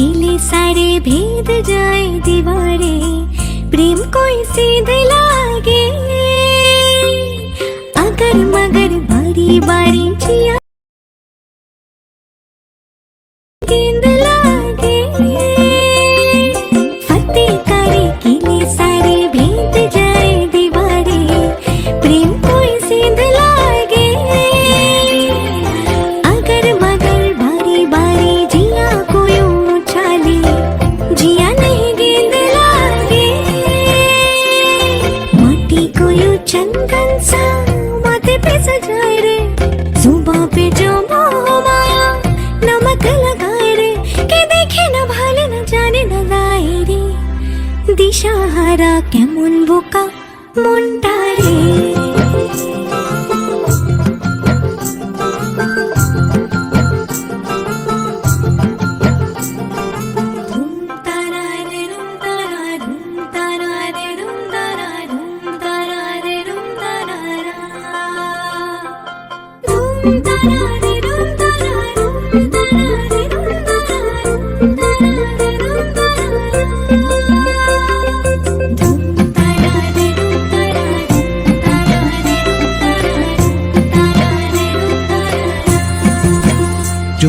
सारे भेद जाए दीवारे प्रेम कोई सीध लागे। अगर मगर बारी बारी जिया দিশাহারা কেমন বোকা? মনটা রে।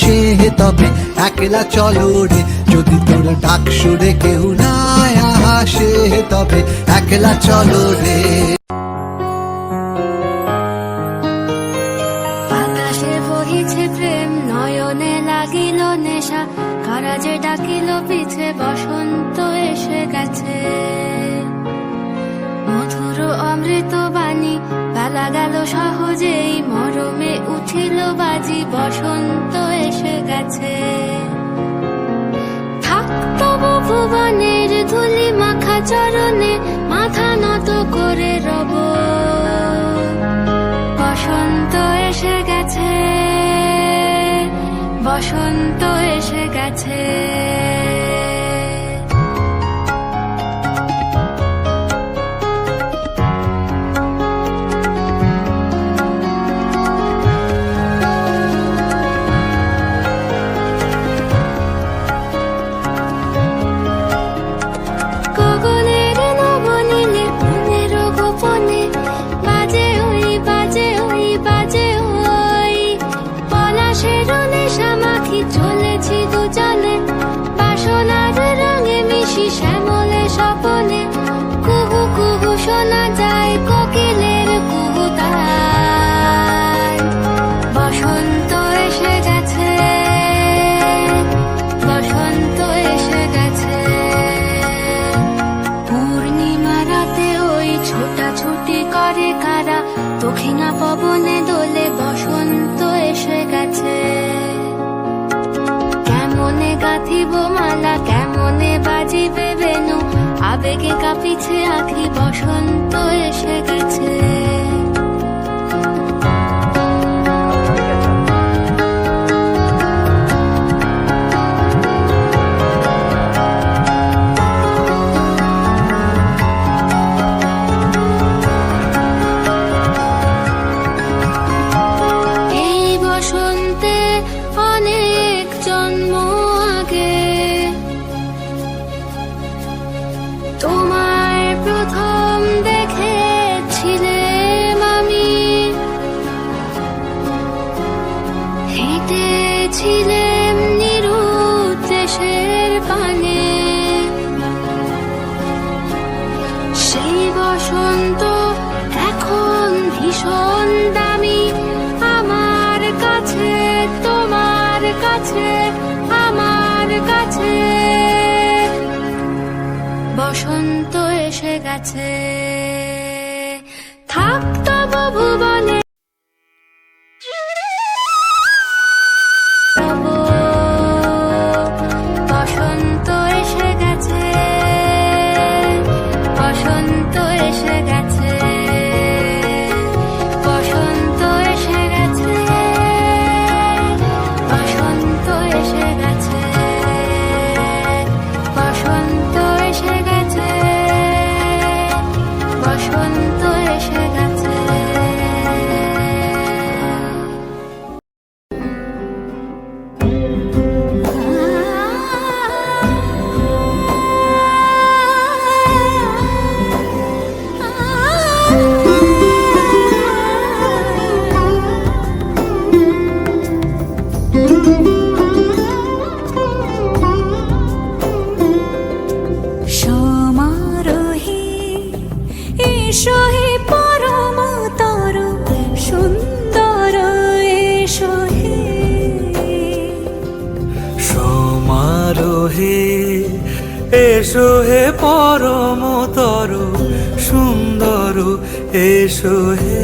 আসে তবে একলা চলো রে। যদি তোর ডাক শুনে কেউ না আসে তবে একলা চলো রে। আকাশে বহিছে প্রেম, নয়নে লাগিল নেশা। কারা যে ডাকিল পিছে, বসন্ত এসে গেছে। মধুর অমৃত বাণী, বেলা গেল সহজেই। মরমে উঠিল বাজি, বসন্ত গেছে থাকতো ভুবনের ধুলি মাখা চরণে, মাথা নত করে রব। বসন্ত এসে গেছে, বসন্ত এসে গেছে। আবেগে কাঁপিছে আখি বসন্ত এসে গেছে। কাছে আমার কাছে। বসন্ত এসে গেছে। এসো হে পরমতর সুন্দর এসো হে।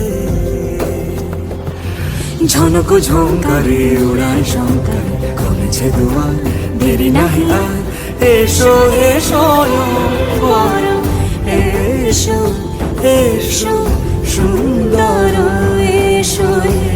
ঝনক ঝঙ্কারে উড়ায় শঙ্কার কমেছে দুয়ার দেরি নাহি আর। এসো হে স্বয়ং বর এসো এসো সুন্দর এসো হে।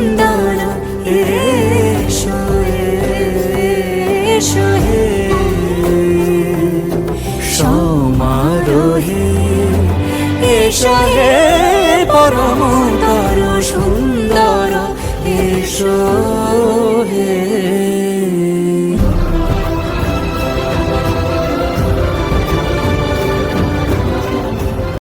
সমারোহে এসো হে পরম পরমতর সুন্দর এসো হে